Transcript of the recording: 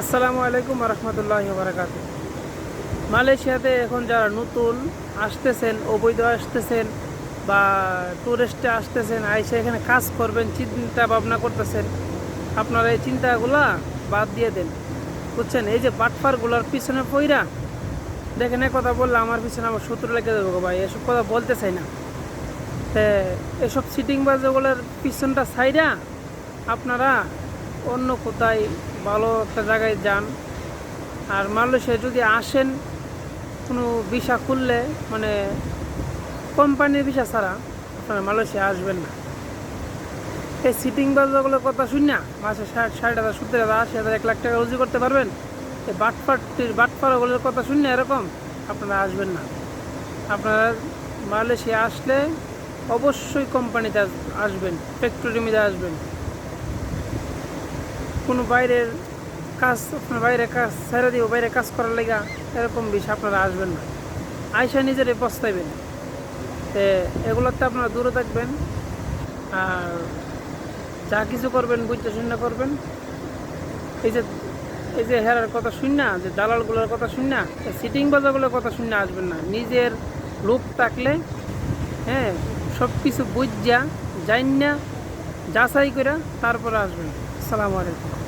আসসালামু আলাইকুম রহমতুল্লাহ বারাকাত মালয়েশিয়াতে এখন যারা নতুন আসতেছেন, অবৈধ আসতেছেন বা টুরিস্টে আসতেছেন, আইসে এখানে কাজ করবেন, চিন্তা ভাবনা করতেছেন, আপনারা এই চিন্তাগুলা বাদ দিয়ে দেন। বুঝছেন? এই যে বাটফারগুলোর পিছনে পইরা, দেখেন কথা বললে আমার পিছনে আমার শত্রু লেগে দেবো ভাই, এসব কথা বলতে চাই না। তে এসব সিটিং বাজগুলোর পিছনটা সাইডা আপনারা অন্য কোথায় ভালো একটা জায়গায় যান। আর মালয়েশিয়া যদি আসেন, কোনো ভিসা খুললে মানে কোম্পানির ভিসা ছাড়া আপনারা মালয়েশিয়া আসবেন না। এই সিটিং বাজারগুলোর কথা শুন না? মাসে ষাট ষাট হাজার, সত্তর হাজার, আশি হাজার, এক লাখ টাকা রুজি করতে পারবেন? এই বাটপাটির বাটপাড়াগুলোর কথা শুন না? এরকম আপনারা আসবেন না। আপনারা মালয়েশিয়া আসলে অবশ্যই কোম্পানিতে আস- আসবেন ফ্যাক্টরিমিতে আসবেন। কোনো বাইরের কাজ আপনার বাইরে কাজ ছেড়ে দিব বাইরে কাজ করার লেগা এরকম বিষয় আপনারা আসবেন না। আইসা নিজেরে পস্তাইবেন। তে এগুলোতে আপনারা দূরে থাকবেন, আর যা কিছু করবেন বুঝতে শূন্য করবেন। এই যে এই যে হেরার কথা শুন না, যে দালালগুলোর কথা শুন না সিটিং বাজারগুলোর কথা শুন আসবেন না। নিজের লোক থাকলে হ্যাঁ সব কিছু বুঝা জান না যাচাই করে তারপরে আসবেন। আসসালামু আলাইকুম।